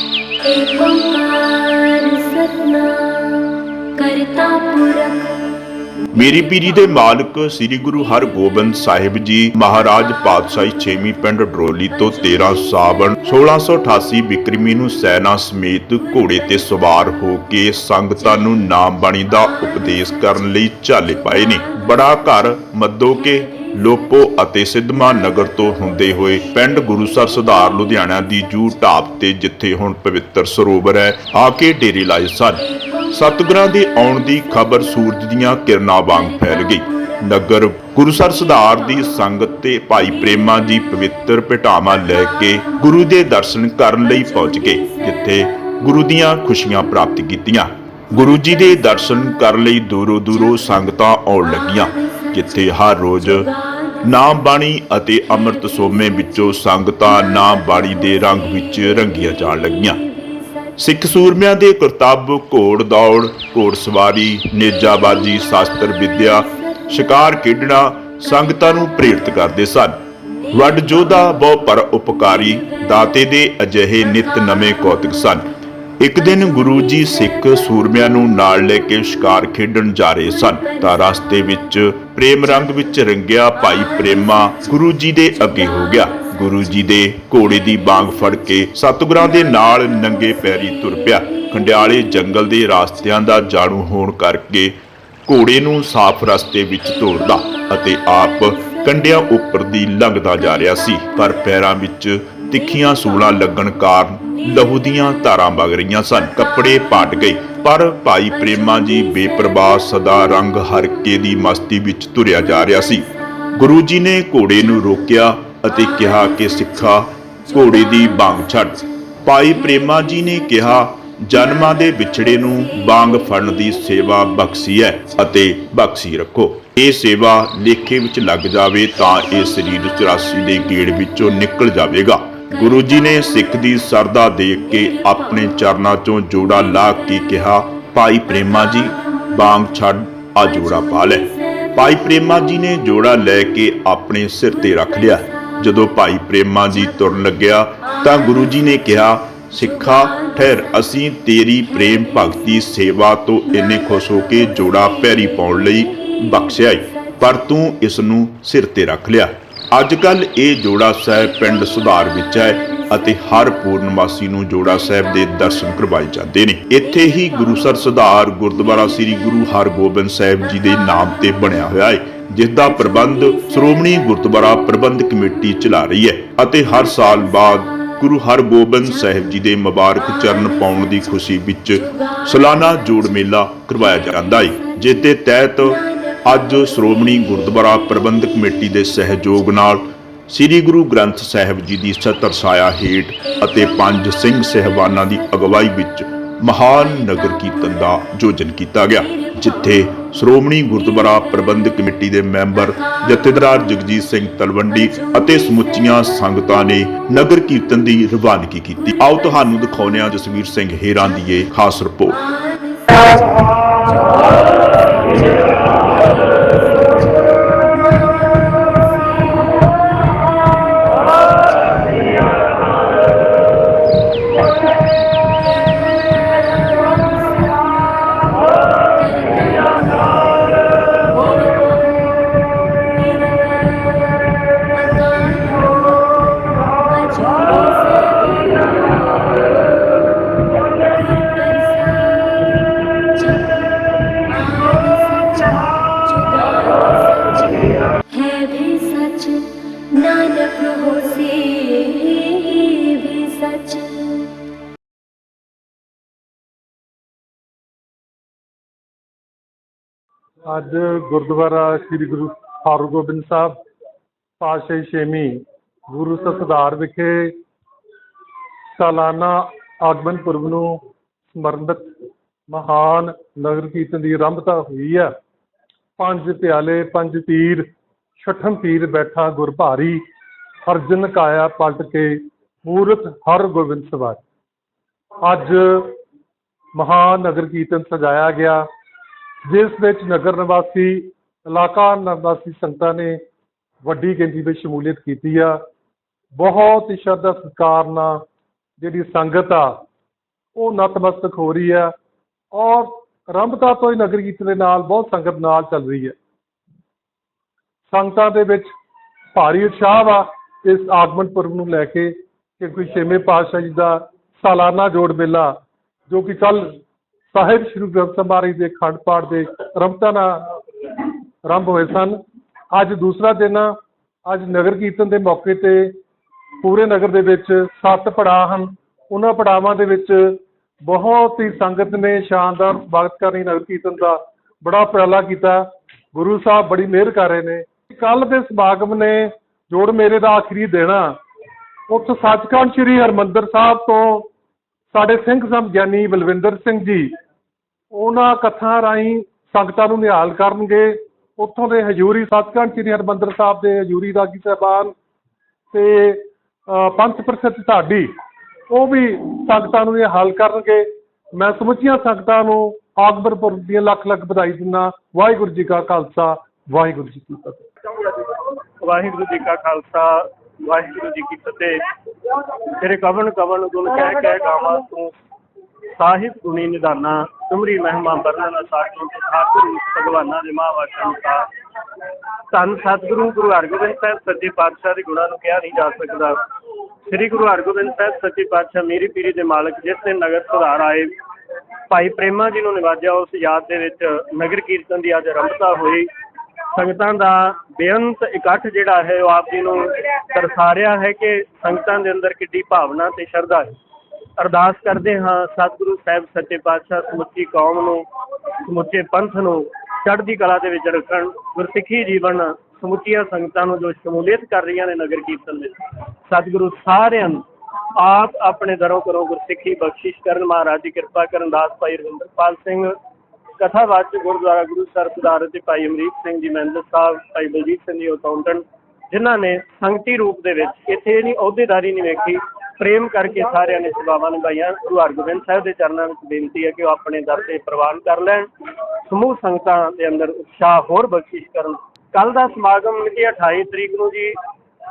ਏਕ ਓੰਕਾਰ ਸਤਨਾਮ ਕਰਤਾ ਪੁਰਖ। ਮੇਰੀ ਪੀਰੀ ਦੇ ਮਾਲਕ ਸ੍ਰੀ ਗੁਰੂ ਹਰਗੋਬਿੰਦ ਸਾਹਿਬ ਜੀ ਮਹਾਰਾਜ ਪਾਤਸ਼ਾਹੀ 6ਵੀਂ ਪਿੰਡ ਡਰੋਲੀ ਤੋਂ 13 ਸਾਵਣ 1688 ਬਿਕਰਮੀ ਨੂੰ ਸੈਨਾ ਸਮੇਤ ਘੋੜੇ ਤੇ ਸਵਾਰ ਹੋ ਕੇ ਸੰਗਤਾਂ ਨੂੰ ਨਾਮ ਬਾਣੀ ਦਾ ਉਪਦੇਸ਼ ਕਰਨ ਲਈ ਝਾਲੇ ਪਾਏ ਨੇ। ਬੜਾ ਘਰ ਮੱਦੋਕੇ ਲੋਪੋ ਅਤੇ ਸਿੱਧਮਾ ਨਗਰ ਤੋਂ ਹੁੰਦੇ ਹੋਏ ਪਿੰਡ ਗੁਰੂਸਰ ਸੁਧਾਰ ਲੁਧਿਆਣਾ ਦੀ ਜੂ ਢਾਬ ਤੇ ਜਿੱਥੇ ਹੁਣ ਪਵਿੱਤਰ ਸਰੋਵਰ ਹੈ ਆ ਕੇ ਡੇਰੇ ਲਾਏ ਸਨ। ਸਤਿਗੁਰਾਂ ਦੇ ਆਉਣ ਦੀ ਖਬਰ ਸੂਰਜ ਦੀਆਂ ਕਿਰਨਾਂ ਵਾਂਗ ਫੈਲ ਗਈ। ਨਗਰ ਗੁਰੂਸਰ ਸੁਧਾਰ ਦੀ ਸੰਗਤ ਤੇ ਭਾਈ ਪ੍ਰੇਮਾ ਦੀ ਪਵਿੱਤਰ ਭਟਾਵਾਂ ਲੈ ਕੇ ਗੁਰੂ ਦੇ ਦਰਸ਼ਨ ਕਰਨ ਲਈ ਪਹੁੰਚ ਗਏ, ਜਿੱਥੇ ਗੁਰੂ ਦੀਆਂ ਖੁਸ਼ੀਆਂ ਪ੍ਰਾਪਤ ਕੀਤੀਆਂ। ਗੁਰੂ ਜੀ ਦੇ ਦਰਸ਼ਨ ਕਰਨ ਲਈ ਦੂਰੋਂ ਦੂਰੋਂ ਸੰਗਤਾਂ ਆਉਣ ਲੱਗੀਆਂ। ਜਿੱਥੇ ਹਰ ਰੋਜ਼ ਨਾਮ ਬਾਣੀ ਅਤੇ ਅੰਮ੍ਰਿਤ ਸੋਮੇ ਵਿੱਚੋਂ ਸੰਗਤਾਂ ਨਾਮ ਬਾਣੀ ਦੇ ਰੰਗ ਵਿੱਚ ਰੰਗੀਆਂ ਜਾਣ ਲੱਗੀਆਂ। ਸਿੱਖ ਸੂਰਮਿਆਂ ਦੇ ਕਰਤੱਵ ਘੋੜ ਦੌੜ, ਘੋੜ ਸਵਾਰੀ, ਨੇਜਾਬਾਜੀ, ਸ਼ਾਸਤਰ ਵਿਦਿਆ, ਸ਼ਿਕਾਰ ਖੇਡਣਾ ਸੰਗਤਾਂ ਨੂੰ ਪ੍ਰੇਰਿਤ ਕਰਦੇ ਸਨ। ਵੱਡ ਜੋਧਾ ਬਹੁ ਪਰ ਉਪਕਾਰੀ, ਦਾਤੇ ਦੇ ਅਜਿਹੇ ਨਿਤ ਨਵੇਂ ਕੌਤਕ ਸਨ। ਇੱਕ ਦਿਨ ਗੁਰੂ ਜੀ ਸਿੱਖ ਸੂਰਮਿਆਂ ਨੂੰ ਨਾਲ ਲੈ ਕੇ ਸ਼ਿਕਾਰ ਖੇਡਣ ਜਾ ਰਹੇ ਸਨ ਤਾਂ ਰਸਤੇ ਵਿੱਚ ਪ੍ਰੇਮ ਰੰਗ ਵਿੱਚ ਰੰਗਿਆ ਭਾਈ ਪ੍ਰੇਮਾ ਗੁਰੂ ਜੀ ਦੇ ਅੱਗੇ ਹੋ ਗਿਆ। ਗੁਰੂ ਜੀ ਦੇ ਘੋੜੇ ਦੀ ਬਾਂਗ ਫੜ ਕੇ ਸਤਿਗੁਰਾਂ ਦੇ ਨਾਲ ਨੰਗੇ ਪੈਰੀ ਤੁਰ ਪਿਆ। ਖੰਡਿਆਲੇ ਜੰਗਲ ਦੇ ਰਾਸਤਿਆਂ ਦਾ ਜਾਣੂ ਹੋਣ ਕਰਕੇ ਘੋੜੇ ਨੂੰ ਸਾਫ਼ ਰਸਤੇ ਵਿੱਚ ਤੋਰਦਾ ਅਤੇ ਆਪ ਕੰਡਿਆਂ ਉੱਪਰ ਦੀ ਲੰਘਦਾ ਜਾ ਰਿਹਾ ਸੀ। ਪਰ ਪੈਰਾਂ ਵਿੱਚ ਤਿੱਖੀਆਂ ਸੂਲਾਂ ਲੱਗਣ ਕਾਰਨ ਲਹੂ ਦੀਆਂ ਧਾਰਾਂ ਵਗ ਰਹੀਆਂ ਸਨ। ਕੱਪੜੇ ਪਾਟ ਗਏ, ਪਰ ਭਾਈ ਪ੍ਰੇਮਾ ਜੀ ਬੇਪਰਵਾਹ ਸਦਾ ਰੰਗ ਹਰਕੇ ਦੀ ਮਸਤੀ ਵਿੱਚ ਤੁਰਿਆ ਜਾ ਰਿਹਾ ਸੀ। ਗੁਰੂ ਜੀ ਨੇ ਘੋੜੇ ਨੂੰ ਰੋਕਿਆ ਅਤੇ ਕਿਹਾ ਕਿ, ਸਿੱਖਾ, ਘੋੜੇ ਦੀ ਬਾਂਗ ਛੱਡ। ਭਾਈ ਪ੍ਰੇਮਾ ਜੀ ਨੇ ਕਿਹਾ, ਜਨਮਾਂ ਦੇ ਵਿਛੜੇ ਨੂੰ ਬਾਂਗ ਫੜਨ ਦੀ ਸੇਵਾ ਬਖਸ਼ੀ ਹੈ ਅਤੇ ਬਖਸ਼ੀ ਰੱਖੋ। ਇਹ ਸੇਵਾ ਲੇਖੇ ਵਿੱਚ ਲੱਗ ਜਾਵੇ ਤਾਂ ਇਹ ਸਰੀਰ 84 ਦੇ ਗੇੜ ਵਿੱਚੋਂ ਨਿਕਲ ਜਾਵੇਗਾ। ਗੁਰੂ ਜੀ ਨੇ ਸਿੱਖ ਦੀ ਸਰਦਾ ਦੇਖ ਕੇ ਆਪਣੇ ਚਰਨਾਂ ਚੋਂ ਜੋੜਾ ਲਾ ਕੇ ਕਿਹਾ ਭਾਈ ਪ੍ਰੇਮਾ ਜੀ ਬਾਂਗ ਛੱਡ ਆ ਜੋੜਾ ਪਾ ਲੈ। ਭਾਈ ਪ੍ਰੇਮਾ ਜੀ ਨੇ ਜੋੜਾ ਲੈ ਕੇ ਆਪਣੇ ਸਿਰ ਤੇ ਰੱਖ ਲਿਆ। ਜਦੋਂ ਭਾਈ ਪ੍ਰੇਮਾ ਜੀ ਤੁਰਨ ਲੱਗਿਆ ਤਾਂ ਗੁਰੂ ਜੀ ਨੇ ਕਿਹਾ ਸਿੱਖਾ ਠਹਿਰ ਅਸੀਂ ਤੇਰੀ ਪ੍ਰੇਮ ਭਗਤੀ ਸੇਵਾ ਤੋਂ ਇੰਨੇ ਖੁਸ਼ ਹੋ ਕੇ ਜੋੜਾ ਪੈਰੀ ਪਾਉਣ ਲਈ ਬਖਸ਼ਿਆ ਈ, ਪਰ ਤੂੰ ਇਸ ਨੂੰ ਸਿਰ ਤੇ ਰੱਖ ਲਿਆ। ਅੱਜ ਕੱਲ ਇਹ ਜੋੜਾ ਸਾਹਿਬ ਪਿੰਡ ਸੁਧਾਰ ਵਿੱਚ ਹੈ ਅਤੇ ਹਰ ਪੂਰਨਮਾਸੀ ਨੂੰ ਜੋੜਾ ਸਾਹਿਬ ਦੇ ਦਰਸ਼ਨ ਕਰਵਾਏ ਜਾਂਦੇ ਨੇ। ਇੱਥੇ ਹੀ ਗੁਰੂਸਰ ਸੁਧਾਰ ਗੁਰਦੁਆਰਾ ਸ੍ਰੀ ਗੁਰੂ ਹਰਗੋਬਿੰਦ ਸਾਹਿਬ ਜੀ ਦੇ ਨਾਮ ਤੇ ਬਣਿਆ ਹੋਇਆ ਹੈ ਜਿਸ ਦਾ ਪ੍ਰਬੰਧ ਸ਼੍ਰੋਮਣੀ ਗੁਰਦੁਆਰਾ ਪ੍ਰਬੰਧ ਕਮੇਟੀ ਚਲਾ ਰਹੀ ਹੈ ਅਤੇ ਹਰ ਸਾਲ ਬਾਅਦ ਗੁਰੂ ਹਰਗੋਬਿੰਦ ਸਾਹਿਬ ਜੀ ਦੇ ਮੁਬਾਰਕ ਚਰਨ ਪਾਉਣ ਦੀ ਖੁਸ਼ੀ ਵਿੱਚ ਸਾਲਾਨਾ ਜੋੜ ਮੇਲਾ ਕਰਵਾਇਆ ਜਾਂਦਾ ਹੈ, ਜਿਸ ਦੇ ਤਹਿਤ ਅੱਜ ਸ਼੍ਰੋਮਣੀ ਗੁਰਦੁਆਰਾ ਪ੍ਰਬੰਧਕ ਕਮੇਟੀ ਦੇ ਸਹਿਯੋਗ ਨਾਲ ਸ੍ਰੀ ਗੁਰੂ ਗ੍ਰੰਥ ਸਾਹਿਬ ਜੀ ਦੀ ਛਤਰ ਛਾਇਆ ਹੇਠ ਅਤੇ ਪੰਜ ਸਿੰਘ ਸਹਿਬਾਨਾਂ ਦੀ ਅਗਵਾਈ ਵਿੱਚ ਮਹਾਨ ਨਗਰ ਕੀਰਤਨ ਦਾ ਆਯੋਜਨ ਕੀਤਾ ਗਿਆ, ਜਿੱਥੇ ਸ਼੍ਰੋਮਣੀ ਗੁਰਦੁਆਰਾ ਪ੍ਰਬੰਧਕ ਕਮੇਟੀ ਦੇ ਮੈਂਬਰ ਜਥੇਦਾਰ ਜਗਜੀਤ ਸਿੰਘ ਤਲਵੰਡੀ ਅਤੇ ਸਮੁੱਚੀਆਂ ਸੰਗਤਾਂ ਨੇ ਨਗਰ ਕੀਰਤਨ ਦੀ ਰਵਾਨਗੀ ਕੀਤੀ। ਆਓ ਤੁਹਾਨੂੰ ਦਿਖਾਉਂਦੇ ਹਾਂ ਜਸਵੀਰ ਸਿੰਘ ਹੇਰਾਂ ਦੀ ਇਹ ਖਾਸ ਰਿਪੋਰਟ। ਅੱਜ ਗੁਰਦੁਆਰਾ ਸ੍ਰੀ ਗੁਰੂ ਹਰਗੋਬਿੰਦ ਸਾਹਿਬ, ਪਾਤਸ਼ਾਹੀ ਛੇਵੀਂ ਗੁਰੂ ਸਤਿਦਾਰ ਵਿਖੇ ਸਾਲਾਨਾ ਆਗਮਨ ਪੁਰਬ ਨੂੰ ਸਮਰਪਿਤ ਮਹਾਨ ਨਗਰ ਕੀਰਤਨ ਦੀ ਆਰੰਭਤਾ ਹੋਈ ਹੈ ਪੰਜ ਪਿਆਲੇ, ਪੰਜ ਪੀਰ ਛਠਮ ਪੀਰ ਬੈਠਾ ਗੁਰ ਭਾਰੀ, ਅਰਜਨ ਕਾਇਆ ਪਲਟ ਕੇ ਮੂਰਤ ਹਰਗੋਬਿੰਦ ਸਵਾਰ। ਅੱਜ ਮਹਾਨ ਨਗਰ ਕੀਰਤਨ ਸਜਾਇਆ ਗਿਆ। ਜਿਸ ਵਿੱਚ ਨਗਰ ਨਿਵਾਸੀ, ਇਲਾਕਾ ਨਿਵਾਸੀ ਸੰਗਤਾਂ ਨੇ ਵੱਡੀ ਗਿਣਤੀ ਵਿੱਚ ਸ਼ਮੂਲੀਅਤ ਕੀਤੀ ਆ। ਬਹੁਤ ਹੀ ਸ਼ਰਧਾ ਸਤਿਕਾਰ ਨਾਲ ਜਿਹੜੀ ਸੰਗਤ ਆ, ਉਹ ਨਤਮਸਤਕ ਹੋ ਰਹੀ ਹੈ ਔਰ ਆਰੰਭਤਾ ਤੋਂ ਹੀ ਨਗਰ ਕੀਰਤਨ ਦੇ ਨਾਲ ਬਹੁਤ ਸੰਗਤ ਨਾਲ ਚੱਲ ਰਹੀ ਹੈ ਸੰਗਤਾਂ ਦੇ ਵਿੱਚ ਭਾਰੀ ਉਤਸ਼ਾਹ ਵਾ ਇਸ ਆਗਮਨ ਪੁਰਬ ਨੂੰ ਲੈ ਕੇ ਕਿ ਕੋਈ ਛੇਵੇਂ ਪਾਤਸ਼ਾਹ ਜੀ ਦਾ ਸਾਲਾਨਾ ਜੋੜ ਮੇਲਾ ਜੋ ਕਿ ਕੱਲ ਸਾਹਿਬ ਸ਼੍ਰੀ ਗ੍ਰੰਥ ਸਾਹਿਬ ਮਹਾਰਾਜ ਦੇ ਅਖੰਡ ਪਾਠ ਦੇ ਆਰੰਭਤਾ ਨਾਲ ਆਰੰਭ ਹੋਏ ਸਨ। ਅੱਜ ਦੂਸਰਾ ਦਿਨ ਅੱਜ ਨਗਰ ਕੀਰਤਨ ਦੇ ਮੌਕੇ ਤੇ ਪੂਰੇ ਨਗਰ ਦੇ ਵਿੱਚ ਸੱਤ ਪੜਾਅ ਹਨ। ਉਹਨਾਂ ਪੜਾਵਾਂ ਦੇ ਵਿੱਚ ਬਹੁਤ ਹੀ ਸੰਗਤ ਨੇ ਸ਼ਾਨਦਾਰ ਸਵਾਗਤ ਕਰਨੀ ਨਗਰ ਕੀਰਤਨ ਦਾ ਬੜਾ ਉਪਰਾਲਾ ਕੀਤਾ। ਗੁਰੂ ਸਾਹਿਬ ਬੜੀ ਮਿਹਰ ਕਰ ਰਹੇ ਨੇ। ਕੱਲ ਦੇ ਸਮਾਗਮ ਨੇ ਜੋੜ ਮੇਰੇ ਦਾ ਆਖਰੀ ਦਿਨ ਆ। ਉੱਥੇ ਸੱਚਖੰਡ ਸ੍ਰੀ ਹਰਮੰਦਰ ਸਾਹਿਬ ਤੋਂ ਸਾਡੇ ਸਿੰਘ ਸਾਹਿਬ ਗਿਆਨੀ ਬਲਵਿੰਦਰ ਸਿੰਘ ਜੀ, ਉਹਨਾਂ ਕਥਾ ਰਾਹੀਂ ਸੰਗਤਾਂ ਨੂੰ ਨਿਹਾਲ ਕਰਨਗੇ। ਉੱਥੋਂ ਦੇ ਹਜੂਰੀ ਸੱਚਖੰਡ ਸ੍ਰੀ ਹਰਮੰਦਰ ਸਾਹਿਬ ਦੇ ਹਜੂਰੀ ਰਾਗੀ ਸਾਹਿਬਾਨ ਤੇ ਪੰਥ ਪ੍ਰਸਿੱਧ ਢਾਡੀ, ਉਹ ਵੀ ਸੰਗਤਾਂ ਨੂੰ ਨਿਹਾਲ ਕਰਨਗੇ। ਮੈਂ ਸਮੁੱਚੀਆਂ ਸੰਗਤਾਂ ਨੂੰ ਆਗਬਰ ਦੀਆਂ ਲੱਖ ਲੱਖ ਵਧਾਈ ਦਿੰਦਾ। ਵਾਹਿਗੁਰੂ ਜੀ ਕਾ ਖਾਲਸਾ, ਵਾਹਿਗੁਰੂ ਜੀ ਕੀ ਫਤਿਹ। ਵਾਹਿਗੁਰੂ ਜੀ ਕਾ ਖਾਲਸਾ, ਵਾਹਿਗੁਰੂ ਜੀ ਕੀ ਫਤਿਹ। ਤੇਰੇ ਕਵਨ ਕਵਨ ਗੁਣ ਕਹਿ ਕਹਿ ਗਾਵਾਂ ਤੂੰ। ਸਾਹਿਬ ਗੁਣੀ ਨਿਦਾਨਾ, ਤੁਮਰੀ ਮਹਿਮਾ ਵਰਣਨ ਸਾਖੋਂ ਠਾਕੁਰ ਭਗਵਾਨਾਂ ਦੇ ਮਹਾਵਾਚਨ ਦਾ ਧੰਨ ਸਤਿਗੁਰੂ, ਗੁਰੂ ਹਰਗੋਬਿੰਦ ਸਾਹਿਬ ਸੱਚੇ ਪਾਤਸ਼ਾਹ ਦੇ ਗੁਣਾਂ ਨੂੰ ਕਿਹਾ ਨਹੀਂ ਜਾ ਸਕਦਾ। ਸ੍ਰੀ ਗੁਰੂ ਹਰਗੋਬਿੰਦ ਸਾਹਿਬ ਸੱਚੇ ਪਾਤਸ਼ਾਹ ਮੇਰੀ ਪੀਰੀ ਦੇ ਮਾਲਕ ਜਿਸ ਦਿਨ ਨਗਰ ਸੁਧਾਰ ਆਏ, ਭਾਈ ਪ੍ਰੇਮਾ ਜੀ ਨੂੰ ਨਿਵਾਜਿਆ ਉਸ ਯਾਦ ਦੇ ਵਿੱਚ ਨਗਰ ਕੀਰਤਨ ਦੀ ਅੱਜ ਆਰੰਭਤਾ ਹੋਈ। ਸੰਗਤਾਂ ਦਾ ਬੇਅੰਤ ਇਕੱਠ ਜਿਹੜਾ ਹੈ, ਉਹ ਆਪ ਜੀ ਨੂੰ ਦਰਸਾ ਰਿਹਾ ਹੈ ਕਿ ਸੰਗਤਾਂ ਦੇ ਅੰਦਰ ਕਿੱਡੀ ਭਾਵਨਾ ਤੇ ਸ਼ਰਧਾ ਹੈ। ਅਰਦਾਸ ਕਰਦੇ ਹਾਂ, ਸਤਿਗੁਰੂ ਸਾਹਿਬ, ਸੱਚੇ ਪਾਤਸ਼ਾਹ, ਸਮੁੱਚੀ ਕੌਮ ਨੂੰ, ਸਮੁੱਚੇ ਪੰਥ ਨੂੰ, ਚੜ੍ਹਦੀ ਕਲਾ ਦੇ ਵਿੱਚ ਰੱਖਣ, ਗੁਰਸਿੱਖੀ ਜੀਵਨ, ਸਮੁੱਚੀਆਂ ਸੰਗਤਾਂ ਨੂੰ ਜੋ ਸ਼ਮੂਲੀਅਤ ਕਰ ਰਹੀਆਂ ਨੇ ਨਗਰ ਕੀਰਤਨ ਵਿੱਚ। ਸਤਿਗੁਰੂ ਸਾਰਿਆਂ ਨੂੰ ਆਪ ਆਪਣੇ ਦਰੋਂ ਕਰੋ ਗੁਰਸਿੱਖੀ ਬਖਸ਼ਿਸ਼ ਕਰਨ, ਮਹਾਰਾਜ ਦੀ ਕਿਰਪਾ ਕਰਨ, ਦਾਸ ਭਾਈ ਰਵਿੰਦਰਪਾਲ ਸਿੰਘ ਕਥਾਵਾਚਕ ਗੁਰਦੁਆਰਾ ਗੁਰੂ ਸਰ ਸੁਧਾਰ ਅਤੇ ਭਾਈ ਅਮਰੀਕ ਸਿੰਘ ਜੀ, ਮਹਿੰਦਰ ਸਾਹਿਬ, ਭਾਈ ਬਲਜੀਤ ਸਿੰਘ ਜੀ ਅਕਾਊਂਟੈਂਟ ਜਿਨ੍ਹਾਂ ਨੇ ਸੰਗਤੀ ਰੂਪ ਦੇ ਵਿੱਚ ਇੱਥੇ ਇਹ ਨਹੀਂ ਅਹੁਦੇਦਾਰੀ ਨਹੀਂ ਵੇਖੀ, ਪ੍ਰੇਮ ਕਰਕੇ ਸਾਰਿਆਂ ਨੇ ਸੇਵਾਵਾਂ ਨਿਭਾਈਆਂ। ਗੁਰੂ ਹਰਗੋਬਿੰਦ ਸਾਹਿਬ ਦੇ ਚਰਨਾਂ ਵਿੱਚ ਬੇਨਤੀ ਹੈ ਕਿ ਉਹ ਆਪਣੇ ਦਰ ਤੇ ਪ੍ਰਵਾਨ ਕਰ ਲੈਣ। ਸਮੂਹ ਸੰਗਤਾਂ ਦੇ ਅੰਦਰ ਉਤਸ਼ਾਹ ਹੋਰ ਬਖਸ਼ਿਸ਼ ਕਰਨ। ਕੱਲ ਦਾ ਸਮਾਗਮ ਮਿਤੀ 28 ਤਰੀਕ ਨੂੰ ਜੀ,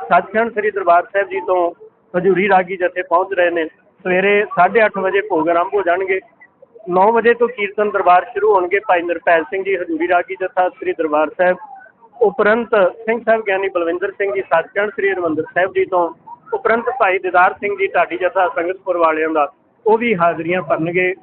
ਸੱਚਖੰਡ ਸ੍ਰੀ ਦਰਬਾਰ ਸਾਹਿਬ ਜੀ ਤੋਂ ਹਜੂਰੀ ਰਾਗੀ ਜਥੇ ਪਹੁੰਚ ਰਹੇ ਨੇ। ਸਵੇਰੇ 8:30 ਵਜੇ ਭੋਗ ਆਰੰਭ ਹੋ ਜਾਣਗੇ। 9 ਵਜੇ ਤੋਂ ਕੀਰਤਨ ਦਰਬਾਰ ਸ਼ੁਰੂ ਹੋਣਗੇ ਭਾਈ ਨਿਰਪੈਲ ਸਿੰਘ ਜੀ, ਹਜੂਰੀ ਰਾਗੀ ਜਥਾ ਸ੍ਰੀ ਦਰਬਾਰ ਸਾਹਿਬ। ਉਪਰੰਤ ਸਿੰਘ ਸਾਹਿਬ ਗਿਆਨੀ ਬਲਵਿੰਦਰ ਸਿੰਘ ਜੀ ਸੱਚਖੰਡ ਸ੍ਰੀ ਹਰਿਮੰਦਰ ਸਾਹਿਬ ਜੀ ਤੋਂ ਉਪਰੰਤ ਭਾਈ ਦਿਦਾਰ ਸਿੰਘ ਜੀ, ਢਾਡੀ ਜਥਾ ਸੰਗਤਪੁਰ ਵਾਲਿਆਂ ਦਾ ਉਹ ਵੀ ਹਾਜ਼ਰੀਆਂ ਭਰਨਗੇ।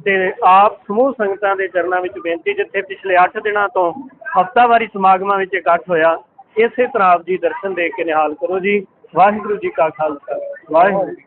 ਤੇ ਆਪ ਸਮੂਹ ਸੰਗਤਾਂ ਦੇ ਚਰਨਾਂ ਵਿੱਚ ਬੇਨਤੀ, ਜਿੱਥੇ ਪਿਛਲੇ 8 ਦਿਨਾਂ ਤੋਂ ਹਫ਼ਤਾਵਾਰੀ ਸਮਾਗਮਾਂ ਵਿੱਚ ਇਕੱਠ ਹੋਇਆ, ਇਸੇ ਤਰ੍ਹਾਂ ਆਪ ਜੀ ਦਰਸ਼ਨ ਦੇ ਕੇ ਨਿਹਾਲ ਕਰੋ ਜੀ। ਵਾਹਿਗੁਰੂ ਜੀ ਕਾ ਖਾਲਸਾ। ਵਾਹਿਗੁਰੂ ਜੀ